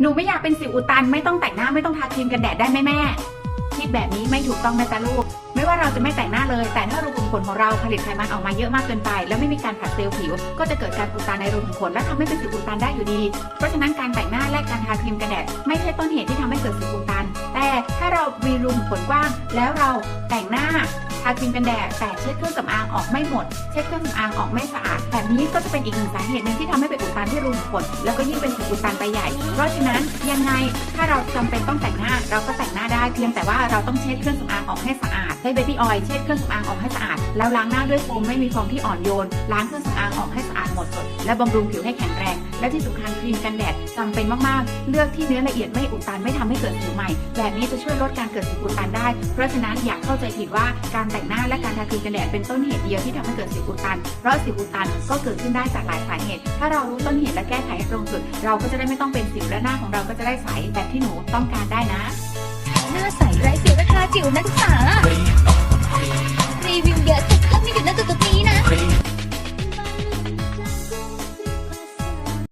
หนูไม่อยากเป็นสิวอุดตันไม่ต้องแต่งหน้าไม่ต้องทาครีมกันแดดได้ไหมแม่คิดแบบนี้ไม่ถูกต้องนะจ๊ะลูก ไม่ว่าเราจะไม่แต่งหน้าเลย แต่ถ้ารูขุมขนของเราผลิตไขมันออกมาเยอะมากเกินไป แล้วไม่มีการผัดเซลล์ผิว ก็จะเกิดการอุดตันในรูขุมขนและทำให้เป็นสิวอุดตันได้อยู่ดี เพราะฉะนั้นการแต่งหน้าและการทาครีมกันแดดไม่ใช่ต้นเหตุที่ทำให้เกิดสิวอุดตัน แต่ถ้าเรามีรูขุมขนกว้าง แล้วเราแต่งหน้า ทาครีมกันแดดแต่เช็ดเครื่องสำอางออกไม่หมด เช็ดเครื่องสำอางออกไม่สะอาดแบบนี้ก็จะเป็นอีกหนึ่งสาเหตุหนึ่งที่ทำให้เป็นอุดตันที่รูขุมขนแล้วก็ยิ่งเป็นสิวอุดตันไปใหญ่ เพราะฉะนั้นยังไงถ้าเราจำเป็นต้องแต่งหน้าเราก็แต่งหน้าได้เพียงแต่ว่าเราต้องเช็ดเครื่องสำอางออกให้สะอาดใช้เบบี้ออยล์เช็ดเครื่องสำอางออกให้สะอาดแล้วล้างหน้าด้วยโฟมไม่มีฟองที่อ่อนโยนล้างเครื่องสำอางออกให้สะอาดหมดจดและบำรุงผิวให้แข็งแรง และที่สำคัญครีมกันแดดจำเป็นมากๆ เลือกที่เนื้อละเอียดไม่อุดตันไม่ทำให้เกิดสิวใหม่ แบบนี้จะช่วยลดการเกิดสิวอุดตันได้ เพราะฉะนั้นอย่าเข้าใจผิดว่าการแต่งหน้าและการทาครีมกันแดดเป็นต้นเหตุเดียวที่ทำให้เกิดสิวอุดตัน เพราะสิวอุดตันก็เกิดขึ้นได้จากหลายสาเหตุ ถ้าเรารู้ต้นเหตุและแก้ไขให้ตรงจุด เราก็จะได้ไม่ต้องเป็นสิวและหน้าของเราก็จะได้ใสแบบที่หนูต้องการได้นะ หน้าใสไร้สิวราคาจิ๋วนักศึกษาว